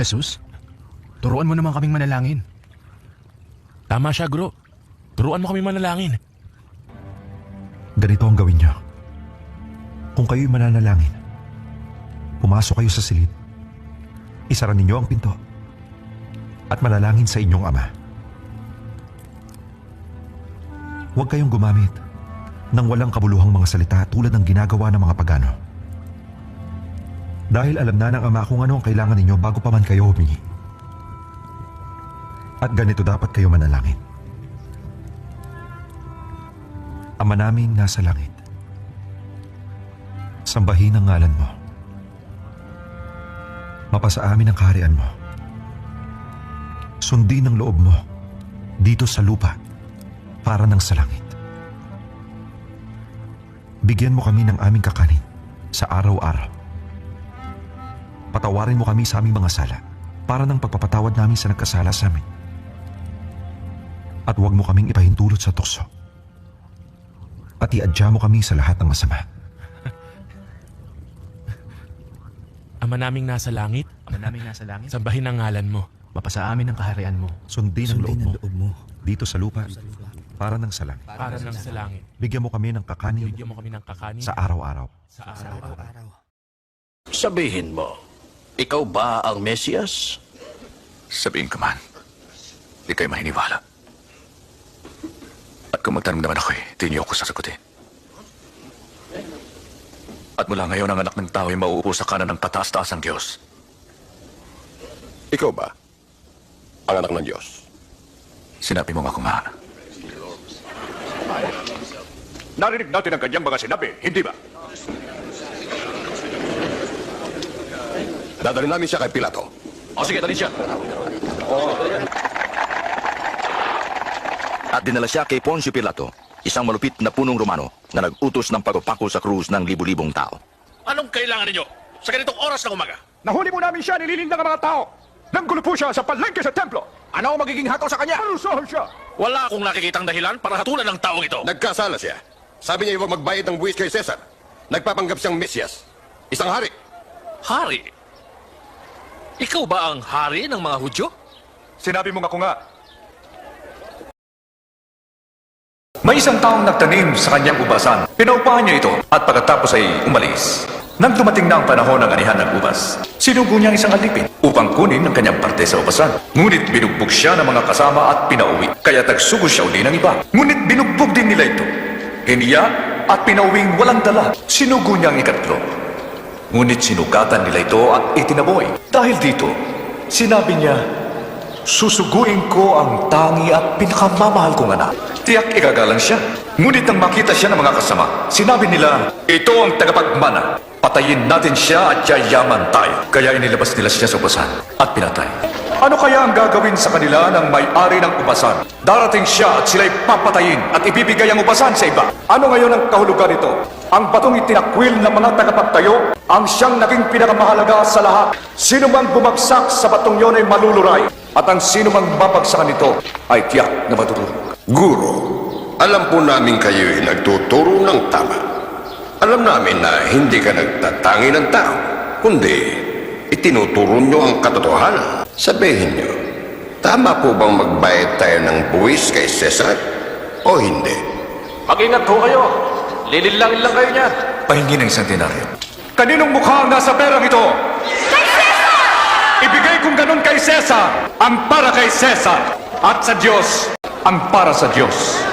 Jesus, turuan mo naman kaming manalangin. Tama siya, Guro. Turuan mo kami manalangin. Ganito ang gawin niyo. Kung kayo'y mananalangin, pumasok kayo sa silid, isara ninyo ang pinto, at manalangin sa inyong ama. Huwag kayong gumamit ng walang kabuluhang mga salita tulad ng ginagawa ng mga pagano. Dahil alam na ng ama kung ano ang kailangan ninyo bago pa man kayo humingi. At ganito dapat kayo manalangin. Ama naming nasa langit. Sambahin ang ngalan mo. Mapasa amin ang kaharian mo. Sundin ang loob mo dito sa lupa para ng sa langit. Bigyan mo kami ng aming kakanin sa araw-araw. Patawarin mo kami sa aming mga sala para ng pagpapatawad namin sa nagkasala sa amin. At huwag mo kaming ipahintulot sa tukso. At iadya mo kami sa lahat ng masama. Ama naming nasa langit, Ama namin nasa langit, sambahin ang ngalan mo. mapasa amin ang kaharian mo. Sundin ang loob mo loob mo dito sa lupa para ng sa langit. Para ng sa langit. Bigyan mo kami ng kakanin Bigyan mo kami ng kakanin sa araw-araw. sa araw. araw. Sabihin mo, ikaw ba ang Mesiyas? Sabihin ko man, di kayo maniniwala. At kung magtanong naman ako eh, di niyo ako sasagutin. At mula ngayon, ang anak ng tao ay mauupo sa kanan ng kataas-taas ang Diyos. Ikaw ba? Ang anak ng Diyos. Sinabi mo nga kung nga. Narinig natin ang kanyang mga sinabi, hindi ba? Dadalhin namin siya kay Pilato. O sige, dalhin siya. At dinala siya kay Poncio Pilato, isang malupit na punong Romano na nag-utos ng pagpapako sa krus ng libu-libong tao. Anong kailangan ninyo sa ganitong oras ng umaga? Nahuli mo namin siya, nililinda ng mga tao. Nanggulo po siya sa palengke sa templo. Ano ang magiging hataw sa kanya? Parusahan siya. Wala akong nakikitang dahilan para hatulan ng taong ito. Nagkasala siya. Sabi niya huwag magbayad ng buwis kay Cesar. Nagpapanggap siyang Mesyas. Isang hari. Hari? Ikaw ba ang hari ng mga Hudyo? Sinabi mo nga ko nga. May isang taong nagtanim sa kanyang ubasan. Pinaupahan niya ito at pagkatapos ay umalis. Nang dumating na ang panahon ng anihan ng ubas, sinugo niya ang isang alipin upang kunin ang kanyang parte sa ubasan. Ngunit binugbog siya ng mga kasama at pinauwi, kaya tagsugo siya uli ng iba. Ngunit binugbog din nila ito. Hiniya at pinauwing walang dala. Sinugo niya ang ikatlo. Ngunit sinugatan nila ito at itinaboy. Dahil dito, sinabi niya, Susuguin ko ang tangi at pinakamamahal kong anak. Tiyak igagalang siya. Ngunit nang makita siya ng mga kasama, sinabi nila, Ito ang tagapagmana. Patayin natin siya at yayaman tayo. Kaya inilabas nila siya sa ubasan at pinatay. Ano kaya ang gagawin sa kanila ng may-ari ng ubasan? Darating siya at sila'y papatayin at ibibigay ang ubasan sa iba. Ano ngayon ang kahulugan nito? Ang batong itinakwil ng mga tagapagtayo ang siyang naging pinakamahalaga sa lahat. Sino mang bumagsak sa batong yon ay maluluray at ang sino mang babagsakan nito ay tiyak na matutulog. Guro, alam po namin kayo'y nagtuturo ng tama. Alam namin na hindi ka nagtatangi ng tao, kundi itinuturo nyo ang katotohanan. Sabihin nyo, tama po bang magbayad tayo ng buwis kay Cesar o hindi? Mag-ingat ho kayo. Lililangin lang kayo niyan. Pahingi ng isang denaryo. Kaninong mukha ang nasa perang ito? Kay Cesar! Ibigay kong ganun kay Cesar, ang para kay Cesar. At sa Diyos, ang para sa Diyos.